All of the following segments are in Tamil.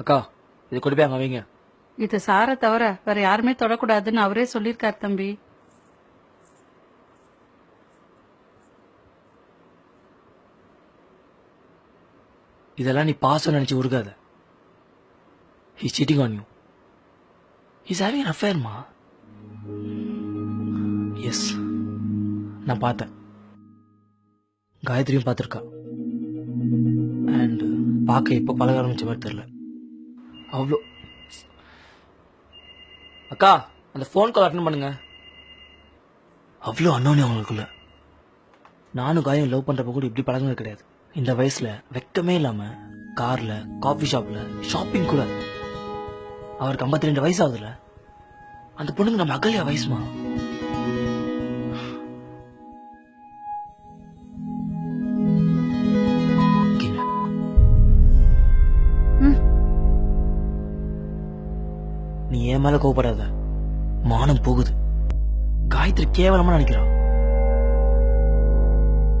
அக்கா இது கொண்டு போய் அங்க வைங்க. இது சாரை தவிர வேற யாருமே தொடக்கூடாதுன்னு அவரே சொல்லியிருக்கார் தம்பி. இதெல்லாம் நீ பாசம் நினைச்சு உருகாத. He's cheating on you he's having அஃபேர்மா yes நான் பார்த்தேன். காயத்ரியும் பார்த்துருக்கா. அண்ட் பார்க்க இப்போ பழக ஆரம்பிச்ச மாதிரி தெரில அவ்வளோ அக்கா அந்த ஃபோன் கால் அட்டன் பண்ணுங்க. அவ்வளோ அன்னோனே அவங்களுக்குள்ள நானும் காயம் லவ் பண்றப்ப கூட இப்படி பழகுனது கிடையாது. இந்த வயசுல வெக்கமே இல்லாம கார்ல காஃபி ஷாப்ல ஷாப்பிங் கூட. அவருக்கு 52 ரெண்டு வயசு ஆகுதுல. அந்த பொண்ணுங்க நம்ம அகல்யா வயசுமா? நீ மேல கோவப்படாத. மானம் போகுது. காயத்ரி கேவலமா நினைக்கிறான்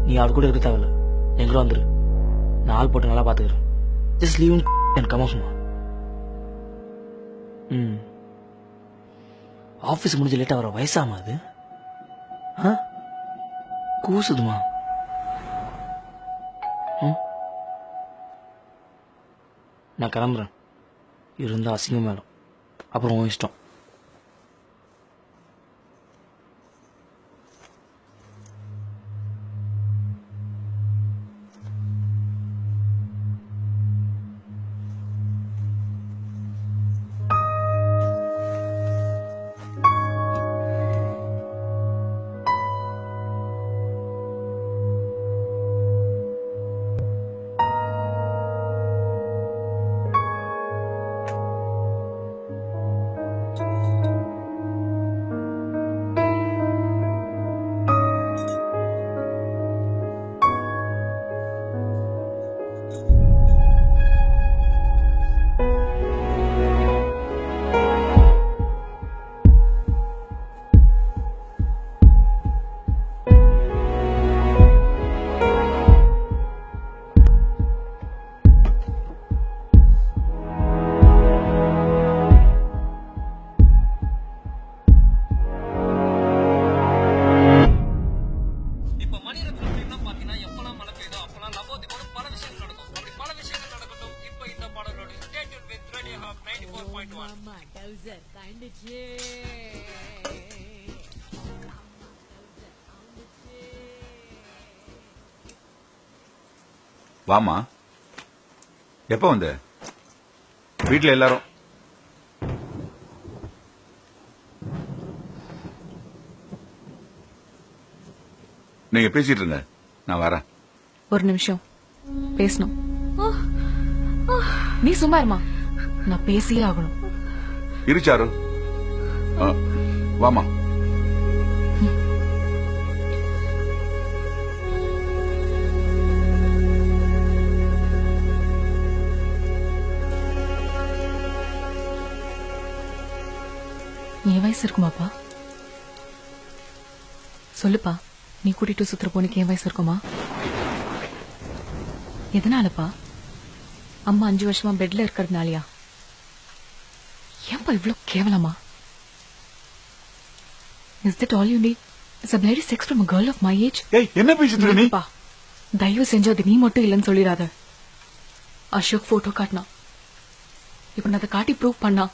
நீ அவள் கூட இருக்க தேவையில்ல. எங்களும் வந்துரு. நான் ஆள் போட்டு நல்லா பாத்துக்கிறேன். ஜஸ்ட் லீவ் அண்ட் கம் ஆஃப்மா ம். ஆஃபீஸ் முடிஞ்சு லேட்டாக வர வயசாமா அது? ஆ? கூசுதுமா? ம்? நான் கிளம்புறேன். இருந்தா அசிங்கம் மேடம் அப்புறம் இஷ்டம். பாயிண்ட் ஒன் ஆமா டவுசர் கண்டுச்சு வாமா எப்போ வந்த? வீட்ல எல்லாரும்? நீங்க பேசிட்டு இருங்க. நான் வரேன். ஒரு நிமிஷம். பேசணும். நீ சும்மா இருமா. நான் பேசியே ஆகணும். இருச்சாரு ஆ, வாமா என் வயசு இருக்குமாப்பா? சொல்லுப்பா. நீ கூட்டிட்டு சுத்துற பொண்ணுக்கு என் வயசு இருக்குமா? எதனாலப்பா? அம்மா அஞ்சு வருஷமா பெட்ல இருக்கிறதுனாலயா? ஏன்பா இவ்ளோ கேவலமா? Is that all you need it's a bloody sex from a girl of my age ஏய் என்ன பேசிட்டு இருக்க நீ? நிறுத்துப்பா. தயவு செஞ்சு அது நீ மட்டும் இல்லைன்னு சொல்லிடாத. அசோக் போட்டோ காட்டினா. இப்ப நான் அதை காட்டி ப்ரூவ் பண்ணா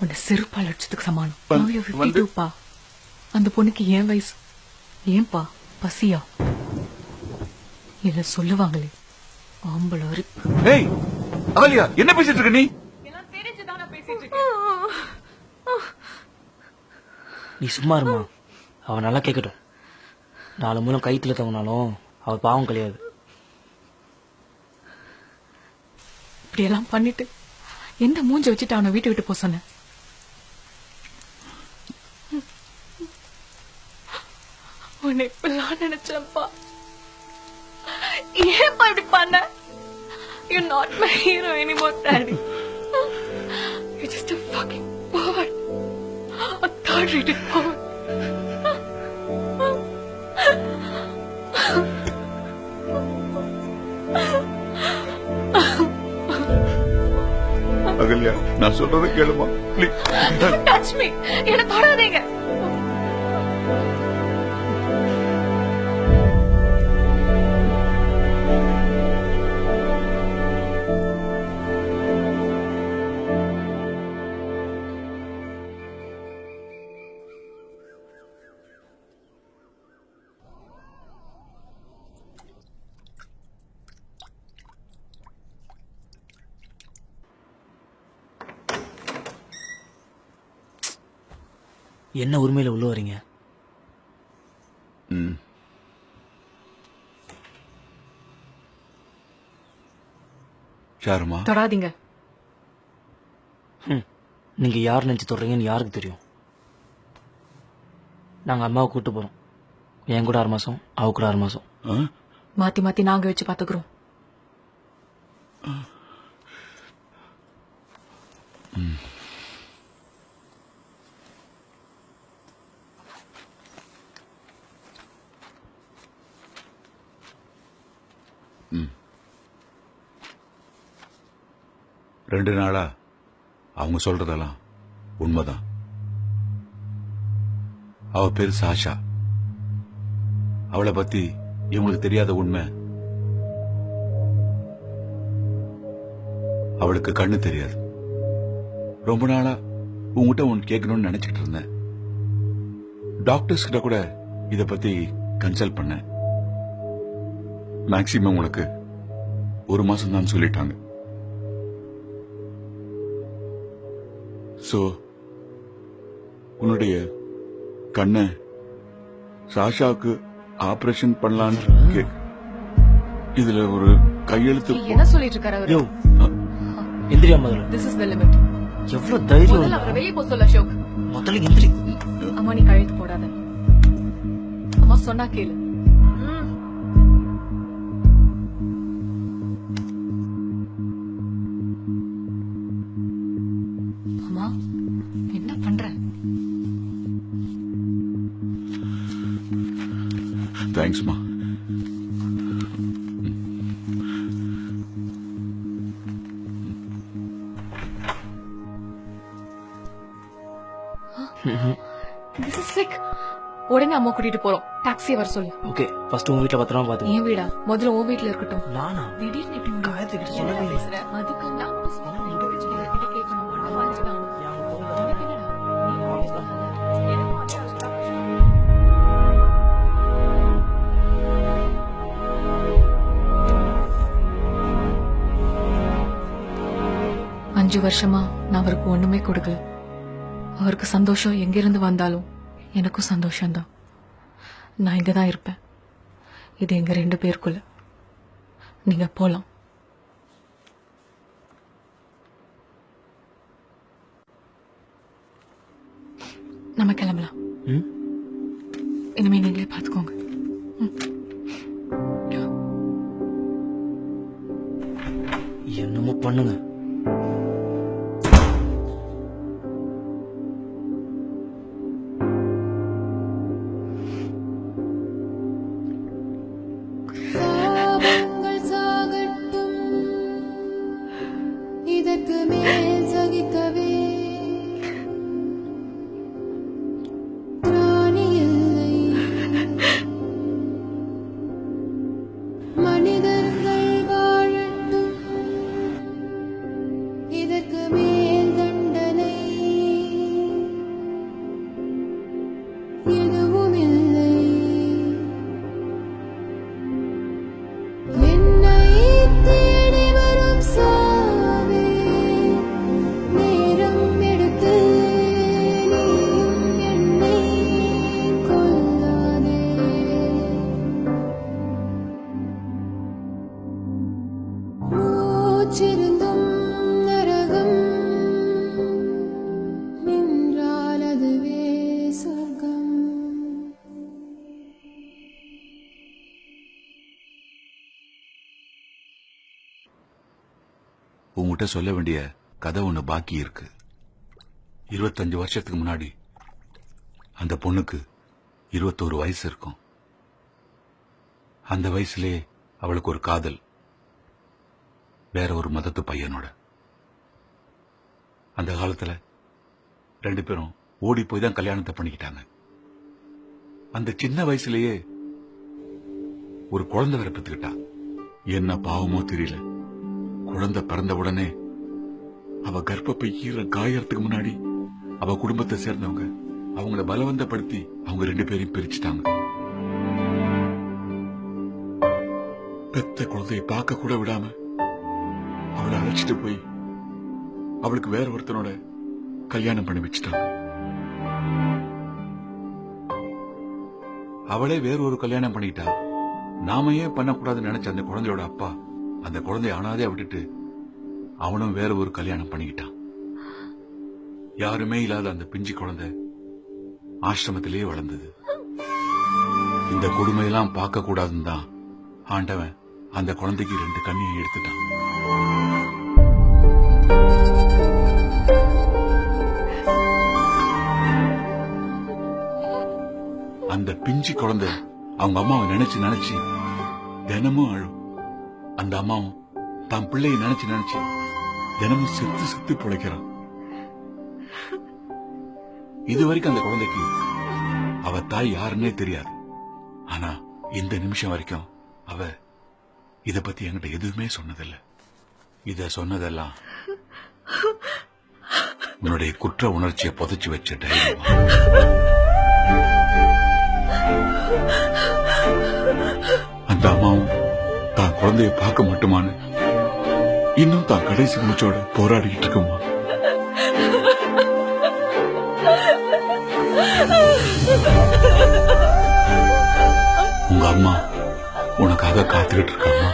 உன்னை செருப்பால் அடிச்சதுக்கு சமானம். வந்து- Now you're 52 வந்து- பா அந்த பொண்ணுக்கு ஏன் வயசு? ஏன்பா? பசியா? இல்ல சொல்லுவாங்களே. ஆம்பளை அரிப்பு. என்ன பேசிட்டு இருக்க நீ? நீ சும்மா இருமா. அவன் நல்லா கேட்கட்டும் நாலு மூலம் கைத்துல தவனாலும் அவ பாவம் கிடையாது இப்படியெல்லாம் பண்ணிட்டு எந்த மூஞ்ச வச்சுட்டு அவனை வீட்டு விட்டு போக சொன்னேன் உன்னை இப்பெல்லாம் நினைச்சப்பா ஏன்ப்பா இப்படி பண்ண? You not my hero anymore daddy a third Ahalya நான் சொல்றதை கேளுமா? ப்ளீஸ் டச் மீ என்ன தொடாதீங்க. என்ன உரிமையில உள்ள வரீங்க? ம். யாருமா தொடாதீங்க. நீங்க யார் நினைச்சு தொடறீங்கன்னு யாருக்கு தெரியும்? நாங்க அம்மாவை கூட்டு போறோம். என் கூட ஆறு மாசம் அவ கூட ஆறு மாசம்? மாத்தி மாத்தி நாங்க வச்சு பாத்துக்கிறோம். ரெண்டு நாளா அவங்க சொல்றதெல்லாம் உண்மைதான். அவ பேர் சாஷா. அவளை பத்தி இவங்களுக்கு தெரியாத உண்மை. அவளுக்கு கண்ணு தெரியாது. ரொம்ப நாளா உங்ககிட்ட ஒன்று கேட்கணும்னு நினைச்சிட்டு இருந்தேன். டாக்டர்ஸ் கிட்ட கூட இத பத்தி கன்சல்ட் பண்ணேன். மேக்சிமம் உனக்கு ஒரு மாசம் தான் சொல்லிட்டாங்க. சோ உன்னுடைய கண்ணை சாஷாவுக்கு ஆபரேஷன் பண்ணலான்னு கே- இதுல ஒரு கையெழுத்து போ- என்ன சொல்லிட்டு இருக்காரு அவரு? யோ எந்திரியா முதல்ல. திஸ் இஸ் த லிமிட் எவ்வளவு தைரியம் முதல்ல அவரை வெளியே போக சொல்ல அசோக். முதல்ல எந்திரி. அம்மா நீ கழுத்து போடாத. அம்மா சொன்னா கேளு. தேங்க்ஸ்மா. திஸ் இஸ் சிக் உடனே அம்மா கூட்டிட்டு போறோம். டாக்ஸி வர சொல்லு. ஓகே ஃபர்ஸ்ட் உங்க வீட்டுல பத்திரமா பாத்துக்கோ. என் வீடா? முதல்ல உன் வீட்ல இருக்கட்டும். நானா? திடீர்னு இப்படி ஒரு காயத்ரி கிட்ட என்னடா சொல்லவே இல்லை. அதுக்கு நான் அஞ்சு வருஷமா நான் அவருக்கு ஒண்ணுமே கொடுக்கல. அவருக்கு சந்தோஷம் எங்கிருந்து வந்தாலும் எனக்கும் சந்தோஷம்தான். நான் இங்க தான் இருப்பேன். இது எங்க ரெண்டு பேருக்குள்ள. நீங்க போலாம். நம்ம கிளம்பலாம். இனிமே நீங்களே பாத்துக்கோங்க. என்னமோ பண்ணுங்க. மனிதர்கள் உங்ககிட்ட சொல்ல வேண்டிய கதை ஒண்ணு பாக்கி இருக்கு. இருபத்தஞ்சு வருஷத்துக்கு முன்னாடி அந்த பொண்ணுக்கு இருபத்தோரு வயசு இருக்கும். அந்த வயசுலே அவளுக்கு ஒரு காதல். வேற ஒரு மதத்து பையனோட. அந்த காலத்துல ரெண்டு பேரும் ஓடி போய் தான் கல்யாணத்தை பண்ணிக்கிட்டாங்க. அந்த சின்ன வயசுலயே ஒரு குழந்தை வேற பெற்றுக்கிட்டா என்ன பாவமோ தெரியல. குழந்தை பிறந்த உடனே அவ கர்ப்பப்பை ஈர காயறதுக்கு முன்னாடி அவ குடும்பத்தை சேர்ந்தவங்க அவங்கள பலவந்தப்படுத்தி அவங்க ரெண்டு பேரையும் பிரிச்சுட்டாங்க. பெத்த குழந்தையை பார்க்க கூட விடாம அவளை அழைச்சிட்டு போய் அவளுக்கு வேற ஒருத்தனோட கல்யாணம் பண்ணி வச்சுட்டாங்க. அவளே வேற ஒரு கல்யாணம் பண்ணிட்டா. நாம ஏன் பண்ணக்கூடாதுன்னு நினைச்ச அந்த குழந்தையோட அப்பா அந்த குழந்தைய ஆனாதே விட்டுட்டு அவனும் வேற ஒரு கல்யாணம் பண்ணிக்கிட்டான். யாருமே இல்லாத அந்த பிஞ்சு குழந்தை ஆசிரமத்திலேயே வளர்ந்தது. இந்த கொடுமையெல்லாம் பார்க்க கூடாதுன்னு தான் ஆண்டவன் அந்த குழந்தைக்கு ரெண்டு கண்ணியை எடுத்துட்டான். அந்த பிஞ்சு குழந்தை அவங்க அம்மாவை நினைச்சு நினைச்சு தினமும் அழும். அந்த அம்மாவும் தான் பிள்ளையை நினைச்சு நினைச்சு தினமும் செத்து செத்து பிழைக்கிறான். இது வரைக்கும் அந்த குழந்தைக்கு அவ தாய் யாருன்னே தெரியாது. ஆனா இந்த நிமிஷம் வரைக்கும் அவ இத பத்தி என்கிட்ட எதுவுமே சொன்னதில்லை. இத சொன்னதெல்லாம் உன்னுடைய குற்ற உணர்ச்சியை புதைச்சு வச்ச டைரிமா அந்த அம்மாவும் குழந்தைய பார்க்க மட்டுமான்னு. இன்னும் தான் கடைசி மூச்சோட போராடிக்கிட்டு இருக்குமா? உங்க அம்மா உனக்காக காத்துக்கிட்டு இருக்காமா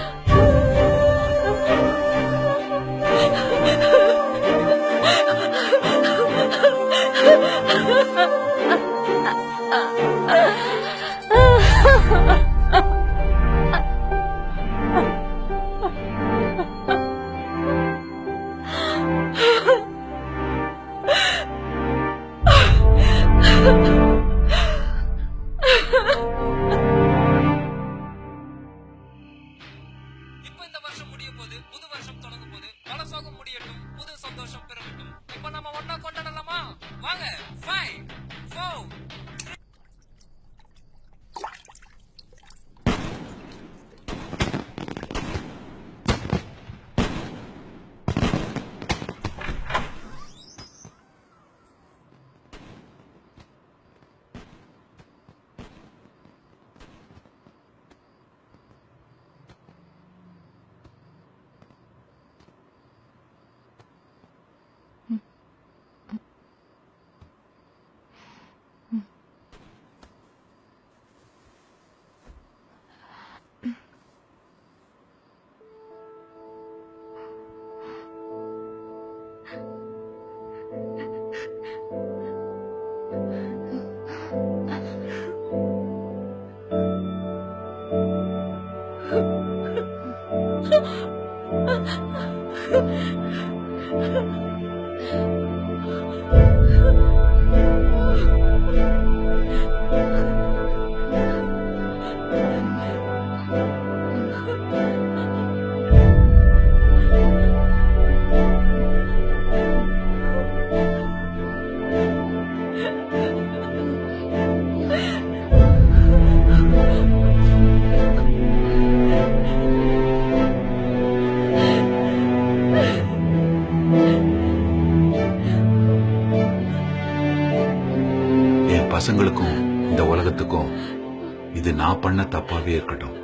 பசங்களுக்கும் இந்த உலகத்துக்கும் இது நான் பண்ண தப்பாவே இருக்கட்டும்.